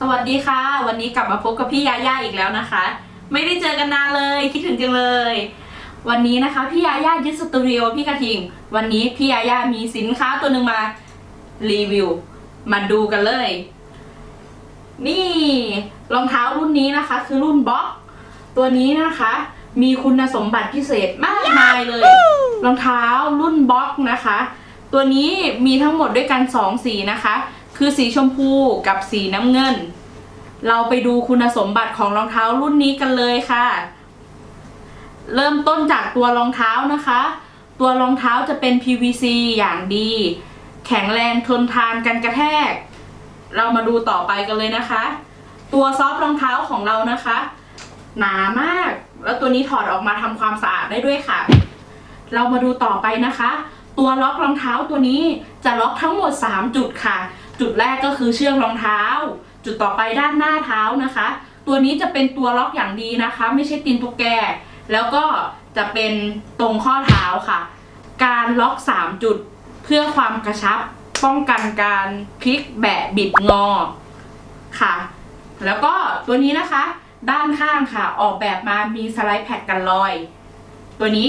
สวัสดีค่ะ วันนี้กลับมาพบกับพี่ยาย่าอีกแล้วนะคะ ไม่ได้เจอกันนานเลยคิดถึงจังเลย วันนี้นะคะพี่ยาย่ายึดสตูดิโอพี่กระทิง วันนี้พี่ยาย่ามีสินค้าตัวหนึ่งมารีวิว มาดูกันเลย นี่รองเท้ารุ่นนี้นะคะ คือรุ่นบ็อกตัวนี้นะคะ มีคุณสมบัติพิเศษมากมายเลยรองเท้ารุ่นบ็อกนะคะ ตัวนี้มีทั้งหมดด้วยกันสองสีนะคะ คือสีชมพูกับสีน้ำเงิน เราไปดูคุณสมบัติของรองเท้ารุ่นนี้กันเลยค่ะ เริ่มต้นจากตัวรองเท้านะคะ ตัวรองเท้าจะเป็น PVC อย่างดี แข็งแรงทนทานกันกระแทก เรามาดูต่อไปกันเลยนะคะ ตัวซอฟต์รองเท้าของเรานะคะ หนามาก แล้วตัวนี้ถอดออกมาทำความสะอาดได้ด้วยค่ะ เรามาดูต่อไปนะคะ ตัวล็อกรองเท้าตัวนี้จะล็อกทั้งหมด 3 จุดค่ะ จุดแรกก็คือเชือกรองเท้า จุดต่อไปด้านหน้าเท้านะคะ ตัวนี้จะเป็นตัวล็อกอย่างดีนะคะ ไม่ใช่ตีนตุ๊กแก แล้วก็จะเป็นตรงข้อเท้าค่ะ การล็อก 3 จุดเพื่อความกระชับป้องกันการพลิกแบะบิดงอค่ะ แล้วก็ตัวนี้นะคะ ด้านข้างค่ะออกแบบมามีสไลด์แพดกันรอย ตัวนี้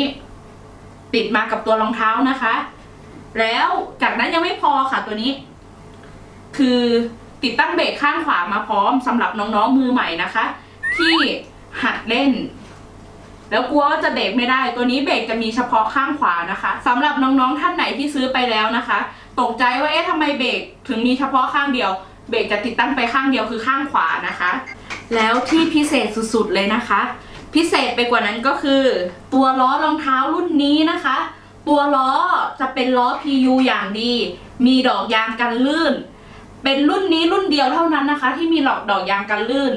ติดมากับตัวรองเท้านะคะ แล้วจากนั้นยังไม่พอค่ะตัวนี้ คือติดตั้งเบรกข้างขวามาพร้อมสำหรับน้องๆมือใหม่นะคะ ที่หัดเล่น แล้วกลัวว่าจะเบรกไม่ได้ ตัวนี้เบรกจะมีเฉพาะข้างขวานะคะสำหรับน้องๆท่านไหนที่ซื้อไปแล้วนะคะ ตกใจว่าเอ๊ะทำไมเบรกถึงมีเฉพาะข้างเดียว เบรกจะติดตั้งไปข้างเดียวคือข้างขวานะคะ แล้วที่พิเศษสุดๆเลยนะคะ พิเศษไปกว่านั้นก็คือ ตัวล้อรองเท้ารุ่นนี้นะคะ ตัวล้อจะเป็นล้อ PU อย่างดี มีดอกยางกันลื่น เป็นรุ่นนี้รุ่นเดียวเท่านั้นนะคะ ที่มีหลอกดอกยางกันลื่น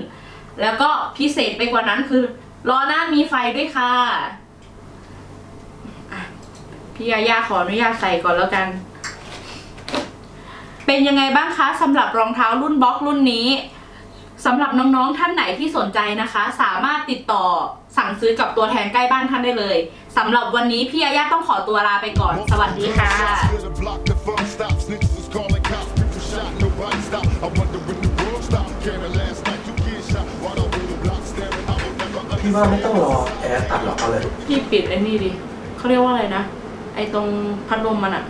แล้วก็พิเศษไปกว่านั้นคือล้อหน้ามีไฟด้วยค่ะอะพี่ยาย่าขออนุญาตใส่ก่อนแล้วกัน เป็นยังไงบ้างคะสำหรับรองเท้ารุ่นบล็อกรุ่นนี้สำหรับน้องๆท่านไหนที่สนใจนะคะ สามารถติดต่อสั่งซื้อกับตัวแทนใกล้บ้านท่านได้เลยสำหรับวันนี้พี่ยาย่าต้องขอตัวลาไปก่อน สวัสดีค่ะ พี่ว่าไม่ต้องรอแอร์ตัดหรอกเอาเลย พี่ปิดไอ้นี่ดิเขาเรียกว่าอะไรนะ ไอ้ตรงพัดลมมันอะ